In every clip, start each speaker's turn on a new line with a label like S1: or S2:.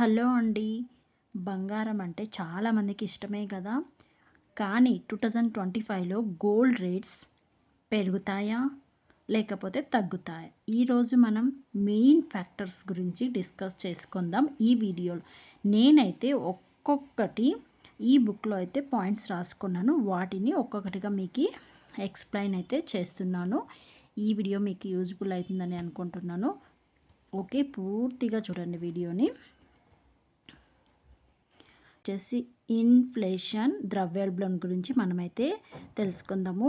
S1: Hello అండి. బంగారం అంటే చాలామందికి ఇష్టమే కదా. కానీ టూ థౌజండ్ ట్వంటీ ఫైవ్లో గోల్డ్ రేట్స్ పెరుగుతాయా? లేకపోతే తగ్గుతాయా? ఈరోజు మనం మెయిన్ ఫ్యాక్టర్స్ గురించి డిస్కస్ చేసుకుందాం ఈ వీడియోలో. నేనైతే ఒక్కొక్కటి ఈ బుక్లో అయితే పాయింట్స్ రాసుకున్నాను. వాటిని ఒక్కొక్కటిగా మీకు ఎక్స్ప్లెయిన్ అయితే చేస్తున్నాను. ఈ వీడియో మీకు యూజ్ఫుల్ అవుతుందని అనుకుంటున్నాను. ఓకే పూర్తిగా చూడండి వీడియోని. వచ్చేసి ఇన్ఫ్లేషన్ ద్రవ్యోల్బణం గురించి మనమైతే తెలుసుకుందాము.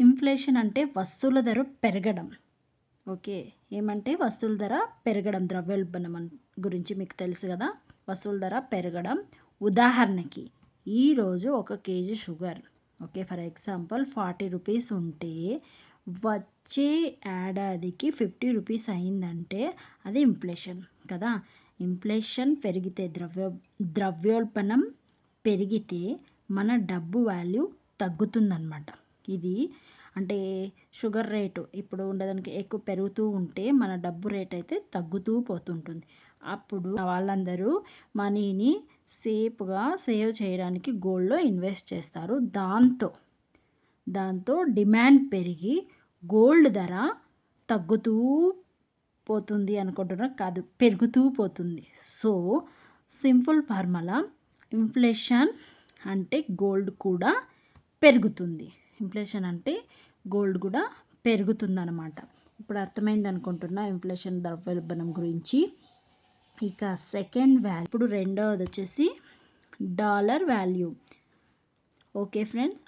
S1: ఇన్ఫ్లేషన్ అంటే వస్తువుల ధర పెరగడం. ఓకే ఏమంటే వస్తువుల ధర పెరగడం ద్రవ్యోల్బణం గురించి మీకు తెలుసు కదా. వస్తువుల ధర పెరగడం. ఉదాహరణకి ఈరోజు ఒక KG sugar okay for example forty rupees ఉంటే వచ్చే ఏడాదికి ఫిఫ్టీ రూపీస్ అయిందంటే అది ఇన్ఫ్లేషన్ కదా. ఇన్ఫ్లేషన్ పెరిగితే ద్రవ్య ద్రవ్యోల్బణం పెరిగితే మన డబ్బు వాల్యూ తగ్గుతుందన్నమాట. ఇది అంటే షుగర్ రేటు ఇప్పుడు ఉండదానికి ఎక్కువ పెరుగుతూ ఉంటే మన డబ్బు రేట్ అయితే తగ్గుతూ పోతుంటుంది. అప్పుడు వాళ్ళందరూ మనీని సేఫ్గా సేవ్ చేయడానికి గోల్డ్లో ఇన్వెస్ట్ చేస్తారు. దాంతో దాంతో డిమాండ్ పెరిగి గోల్డ్ ధర తగ్గుతూ పోతుంది అనుకుంటున్నా కాదు పెరుగుతూ పోతుంది. So simple formula. ఇన్ఫ్లేషన్ అంటే గోల్డ్ కూడా పెరుగుతుంది. ఇన్ఫ్లేషన్ అంటే గోల్డ్ కూడా పెరుగుతుంది అనమాట ఇప్పుడు అర్థమైంది అనుకుంటున్నా ఇన్ఫ్లేషన్ ద్రవ్యోల్బణం గురించి. ఇక సెకండ్ వాల్యూ. ఇప్పుడు రెండవది వచ్చేసి dollar value. Okay friends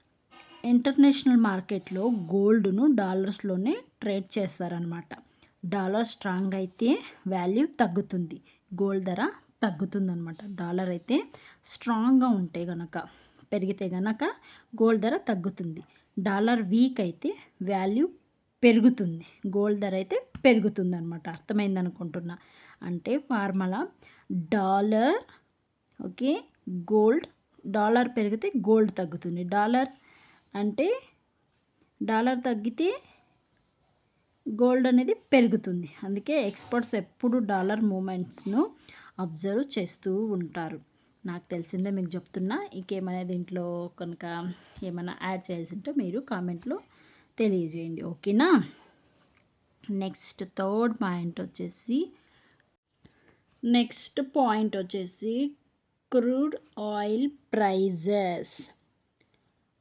S1: international మార్కెట్లో గోల్డ్ను డాలర్స్లోనే ట్రేడ్ చేస్తారనమాట డాలర్ స్ట్రాంగ్ అయితే వాల్యూ తగ్గుతుంది. గోల్డ్ ధర తగ్గుతుందనమాట డాలర్ అయితే స్ట్రాంగ్గా ఉంటే గనక పెరిగితే గనక గోల్డ్ ధర తగ్గుతుంది. డాలర్ వీక్ అయితే వాల్యూ పెరుగుతుంది. గోల్డ్ ధర అయితే పెరుగుతుంది అనమాట అర్థమైంది అనుకుంటున్నా. అంటే formula dollar okay gold dollar పెరిగితే గోల్డ్ తగ్గుతుంది. డాలర్ అంటే డాలర్ తగ్గితే గోల్డ్ అనేది పెరుగుతుంది. అందుకే ఎక్స్పర్ట్స్ ఎప్పుడు డాలర్ మూమెంట్స్ను అబ్జర్వ్ చేస్తూ ఉంటారు. నాకు తెలిసిందే మీకు చెప్తున్నా. ఇంకేమైనా దీంట్లో కనుక ఏమైనా యాడ్ చేయాల్సి ఉంటే మీరు కామెంట్లో తెలియజేయండి. ఓకేనా? నెక్స్ట్ థర్డ్ పాయింట్ వచ్చేసి నెక్స్ట్ పాయింట్ వచ్చేసి క్రూడ్ ఆయిల్ ప్రైజెస్.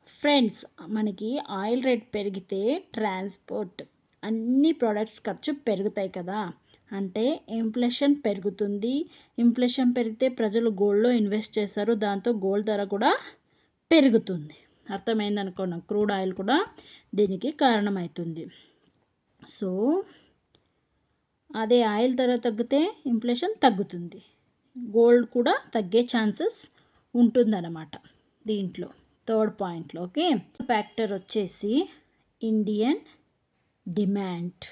S1: ఫ్రెండ్స్ మనకి ఆయిల్ రేట్ పెరిగితే ట్రాన్స్పోర్ట్ అన్ని ప్రోడక్ట్స్ ఖర్చు పెరుగుతాయి కదా. అంటే ఇన్ఫ్లేషన్ పెరుగుతుంది. ఇన్ఫ్లేషన్ పెరిగితే ప్రజలు గోల్డ్లో ఇన్వెస్ట్ చేస్తారు. దాంతో గోల్డ్ ధర కూడా పెరుగుతుంది. అర్థమైంది క్రూడ్ ఆయిల్ కూడా దీనికి కారణమవుతుంది సో అదే ఆయిల్ ధర తగ్గితే ఇన్ఫ్లేషన్ తగ్గుతుంది. గోల్డ్ కూడా తగ్గే ఛాన్సెస్ ఉంటుందన్నమాట దీంట్లో. థర్డ్ పాయింట్లో ఓకే ఫ్యాక్టర్ వచ్చేసి ఇండియన్ డిమాండ్.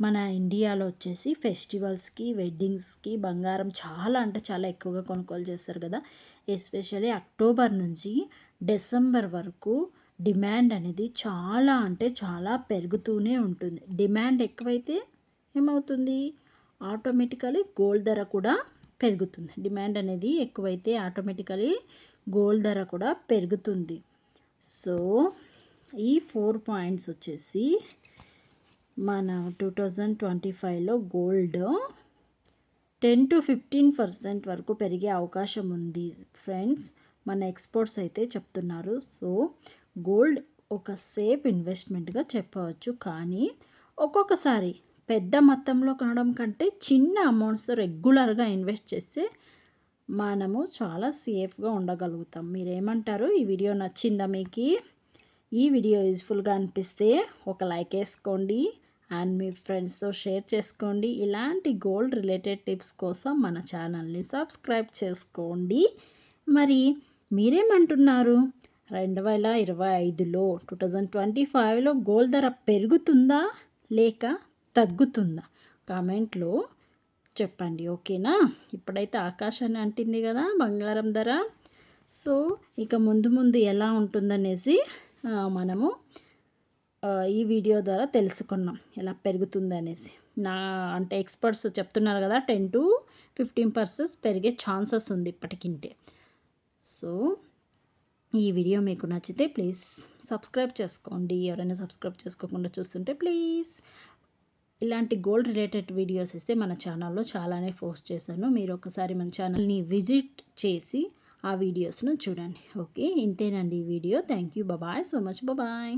S1: మన ఇండియాలో వచ్చేసి ఫెస్టివల్స్కి వెడ్డింగ్స్కి బంగారం చాలా అంటే చాలా ఎక్కువగా కొనుగోలు చేస్తారు కదా. ఎస్పెషల్లీ అక్టోబర్ నుంచి డిసెంబర్ వరకు డిమాండ్ అనేది చాలా అంటే చాలా పెరుగుతూనే ఉంటుంది. డిమాండ్ ఎక్కువైతే ఏమవుతుంది? ఆటోమేటికలీ గోల్డ్ ధర కూడా పెరుగుతుంది. డిమాండ్ అనేది ఎక్కువైతే ఆటోమేటికలీ గోల్డ్ ధర కూడా పెరుగుతుంది. సో ఈ ఫోర్ పాయింట్స్ వచ్చేసి మన టూ థౌజండ్ ట్వంటీ ఫైవ్లో gold ten to fifteen percent వరకు పెరిగే అవకాశం ఉంది ఫ్రెండ్స్ మన ఎక్స్పోర్ట్స్ అయితే చెప్తున్నారు. సో గోల్డ్ ఒక సేఫ్ ఇన్వెస్ట్మెంట్గా చెప్పవచ్చు. కానీ ఒక్కొక్కసారి పెద్ద మొత్తంలో కొనడం కంటే చిన్న అమౌంట్స్తో రెగ్యులర్గా ఇన్వెస్ట్ చేస్తే మనము చాలా సేఫ్గా ఉండగలుగుతాం. మీరేమంటారు? ఈ వీడియో నచ్చిందా మీకు? ఈ వీడియో యూజ్ఫుల్గా అనిపిస్తే ఒక లైక్ వేసుకోండి అండ్ మీ ఫ్రెండ్స్తో షేర్ చేసుకోండి. ఇలాంటి గోల్డ్ రిలేటెడ్ టిప్స్ కోసం మన ఛానల్ని సబ్స్క్రైబ్ చేసుకోండి. మరి మీరేమంటున్నారు? రెండు వేల ఇరవై ఐదులో టూ థౌజండ్ ట్వంటీ ఫైవ్లో గోల్డ్ ధర పెరుగుతుందా? లేక తగ్గుతుందా? కామెంట్లో చెప్పండి. ఓకేనా? ఇప్పుడైతే ఆకాశాన్ని అంటింది కదా బంగారం ధర. సో ఇక ముందు ముందు ఎలా ఉంటుందనేసి మనము ఈ వీడియో ద్వారా తెలుసుకున్నాం ఎలా పెరుగుతుంది అనేసి. నా అంటే ఎక్స్పర్ట్స్ చెప్తున్నారు కదా టెన్ టు ఫిఫ్టీన్ పర్సెంట్ పెరిగే ఛాన్సెస్ ఉంది ఇప్పటికింటే. సో ఈ వీడియో మీకు నచ్చితే ప్లీజ్ సబ్స్క్రైబ్ చేసుకోండి. ఎవరైనా సబ్స్క్రైబ్ చేసుకోకుండా చూస్తుంటే ప్లీజ్. ఇలాంటి గోల్డ్ రిలేటెడ్ వీడియోస్ ఇస్తే మన ఛానల్లో చాలానే పోస్ట్ చేశాను. మీరు ఒకసారి మన ఛానల్ని విజిట్ చేసి ఆ వీడియోస్ను చూడండి. ఓకే ఇంతేనండి ఈ video. Thank you bye so much bye